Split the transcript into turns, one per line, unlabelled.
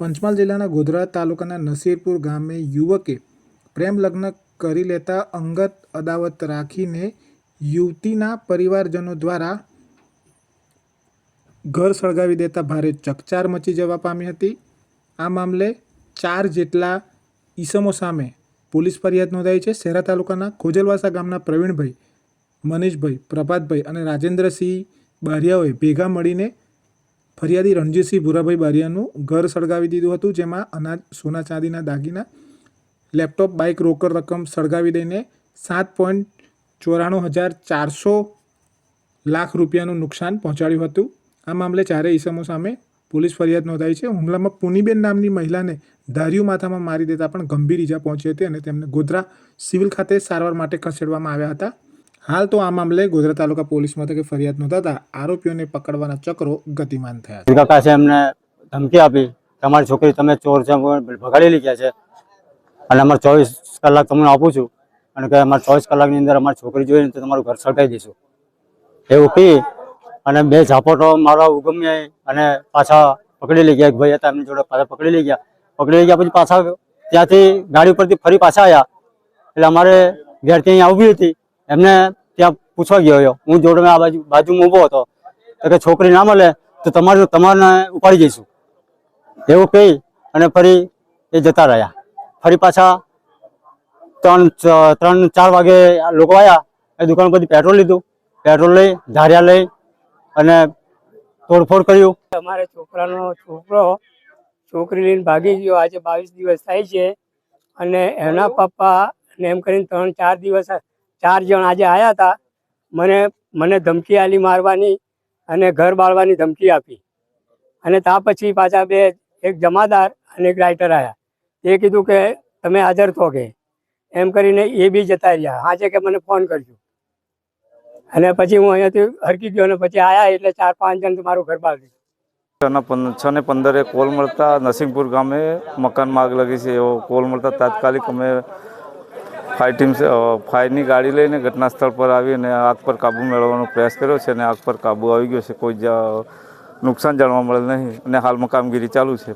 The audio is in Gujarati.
પંચમહાલ જિલ્લાના ગોધરા તાલુકાના નસીરપુર ગામે યુવકે પ્રેમ લગ્ન કરી લેતા અંગત અદાવત રાખીને યુવતીના પરિવારજનો દ્વારા ઘર સળગાવી દેતા ભારે ચકચાર મચી જવા પામી હતી. આ મામલે ચાર જેટલા ઈસમો સામે પોલીસ ફરિયાદ નોંધાઈ છે. શહેરા તાલુકાના ખોજલવાસા ગામના પ્રવીણભાઈ, મનીષભાઈ, પ્રભાતભાઈ અને રાજેન્દ્રસિંહ બારિયાઓએ ભેગા મળીને ફરિયાદી રણજીતસિંહ ભૂરાભાઈ બારિયાનું ઘર સળગાવી દીધું હતું, જેમાં અનાજ, સોના ચાંદીના દાગીના, લેપટોપ, બાઇક રોકડ રકમ સળગાવી દઈને સાત પોઈન્ટ ચોરાણું હજાર ચારસો લાખ રૂપિયાનું નુકસાન પહોંચાડ્યું હતું. આ મામલે ચારેય ઈસમો સામે પોલીસ ફરિયાદ નોંધાઈ છે. હુમલામાં પુનીબેન નામની મહિલાને ધાર્યું માથામાં મારી દેતા પણ ગંભીર ઈજા પહોંચી હતી અને તેમને ગોધરા સિવિલ ખાતે સારવાર માટે ખસેડવામાં આવ્યા હતા. હાલ તો આ મામલે ગોધરા તાલુકા પોલીસ મથકે ફરિયાદ નોંધાતા આરોપીઓને પકડવાના ચક્રો ગતિમાન થયા છે.
કાકા છે એમને ધમકી આપી. તમારી છોકરી તમે ચોર છે ભગાડી લીધા છે? અને અમારે ચોવીસ કલાક તમને આપું છું. અને કે અમારે ચોવીસ કલાકની અંદર અમારી છોકરી જોઈને તો તમારું ઘર સળગાવી દઈશું. એવું કહી અને બે ઝાપોટો મારા ઉગમ્ય અને પાછા પકડી લઈ ગયા. એક ભાઈ હતા, એમની જોડે પાછા પકડી લઈ ગયા. પકડી લઈ ગયા પછી પાછા ત્યાંથી ગાડી ઉપરથી ફરી પાછા આવ્યા એટલે અમારે ઘેરથી અહીંયા ઊભી હતી. એમને ત્યાં પૂછવા ગયો હતો. હું જોડે આ બાજુ બાજુમાં ઊભો હતો. તો કે છોકરી ના મળે તો તમારે તમારને ઉપાડી જઈશું એવું કહી અને ફરી એ જતા રહ્યા. ફરી પાછા ત્રણ ત્રણ ચાર વાગે લોકો આવ્યા એ દુકાન પરથી પેટ્રોલ લીધું. પેટ્રોલ લઈ, ધાર્યા લઈ અને તોડફોડ કર્યું.
અમારે છોકરાનો છોકરો છોકરી લઈને ભાગી ગયો. આજે બાવીસ દિવસ થાય છે. અને એના પપ્પા ને એમ કરીને ત્રણ ચાર દિવસ ચાર જણ આજે આવ્યા હતા મને મને ધમકી આલી મારવાની અને ઘર બાળવાની ધમકી આપી. અને ત્યાં પછી પાછા બે, એક જમાદાર અને એક રાઇટર આવ્યા એ કીધું કે તમે હાજર થો કે. એમ કરીને એ બી જતા રહ્યા. હાજે કે મને ફોન કરજો. અને પછી હું અહીંયાથી હરકી ગયો અને પછી આવ્યા એટલે ચાર, પાંચ જણ મારું ઘર બાળી
છ ને પંદરે કોલ મળતા નરસિંહપુર ગામે મકાનમાં આગ લાગી છે એવો કોલ મળતા તાત્કાલિક અમે ફાયર ટીમ ફાયરની ગાડી લઈને ઘટના સ્થળ પર આવી અને આગ પર કાબુ મેળવવાનો પ્રયાસ કર્યો છે અને આગ પર કાબુ આવી ગયો છે, કોઈ નુકસાન જાણવા મળેલ નહીં અને હાલમાં કામગીરી ચાલુ છે.